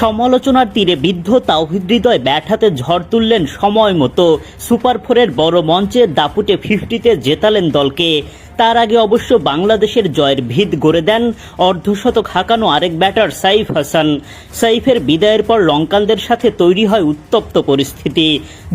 সমালোচনার তীরে বিদ্ধ তাওহিদ হৃদয় ব্যাট হাতে ঝড় তুললেন সময় মতো। সুপার ফোরের বড় মঞ্চে দাপুটে ফিফটিতে জেতালেন দলকে। তার আগে অবশ্য বাংলাদেশের জয়ের ভিত গড়ে দেন অর্ধশতক হাঁকানো আরেক ব্যাটার সাইফ হাসান। সাইফের বিদায়ের পর লঙ্কানদের সাথে তৈরি হয় উত্তপ্ত পরিস্থিতি।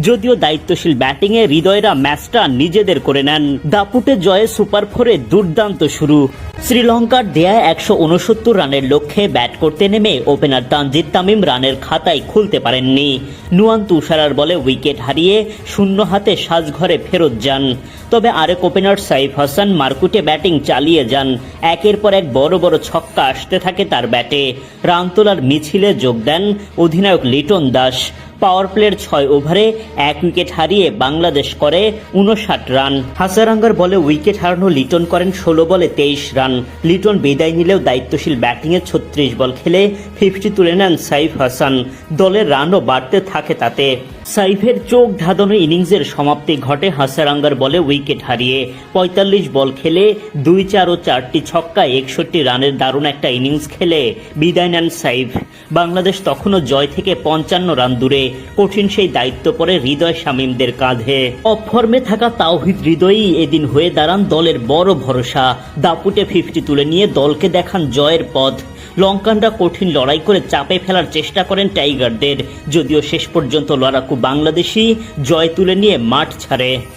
যদিও দায়িত্বশীল ব্যাটিংয়ে হৃদয়রা ম্যাচটা নিজেদের করে নেন। দাপুটে জয়ে সুপার ফোরে দুর্দান্ত শুরু। শ্রীলঙ্কার দেয়া একশো উনসত্তর রানের লক্ষ্যে ব্যাট করতে নেমে ওপেনার তানজিদ তামিম রানের খাতায় খুলতে পারেননি। নুয়ান তুষারার বলে উইকেট হারিয়ে শূন্য হাতে সাজঘরে ফেরত যান। তবে আরেক ওপেনার সাইফ হাসান মারকুটে ব্যাটিং চালিয়ে যান। একের পর এক বড় বড় ছক্কা আসতে থাকে তার ব্যাটে। রান তোলার মিছিলে যোগ দেন অধিনায়ক লিটন দাস। পাওয়ার প্লের ছয় ওভারে এক উইকেট হারিয়ে বাংলাদেশ করে উনষাট রান। হাসারাঙ্গার বলে উইকেট হারানো লিটন করেন ষোলো বলে তেইশ রান। লিটন বিদায় নিলেও দায়িত্বশীল ব্যাটিংয়ে ছত্রিশ বল খেলে ফিফটি তুলে নেন সাইফ হাসান। দলের রানও বাড়তে থাকে তাতে। সাইফের চোখ ধাঁধানো ইনিংসের সমাপ্তি ঘটে হাসারাঙ্গার বলে উইকেট হারিয়ে পঁয়তাল্লিশ বল খেলে দুই চার ও চারটি ছক্কায় একষট্টি রানের দারুণ একটা ইনিংস খেলে বিদায় নেন সাইফ। বাংলাদেশ তখনও জয় থেকে পঞ্চান্ন রান দূরে। কঠিন সেই দায়িত্ব পরে হৃদয় শামীমদের কাঁধে। অফর্মে থাকা তাওহিদ হৃদয়ই এদিন হয়ে দাঁড়ান দলের বড় ভরসা। দাপুটে ফিফটি তুলে নিয়ে দলকে দেখান জয়ের পথ। লঙ্কানরা কঠিন লড়াই করে চাপে ফেলার চেষ্টা করেন টাইগারদের। যদিও শেষ পর্যন্ত লড়াকু বাংলাদেশি জয় তুলে নিয়ে মাঠ ছাড়ে।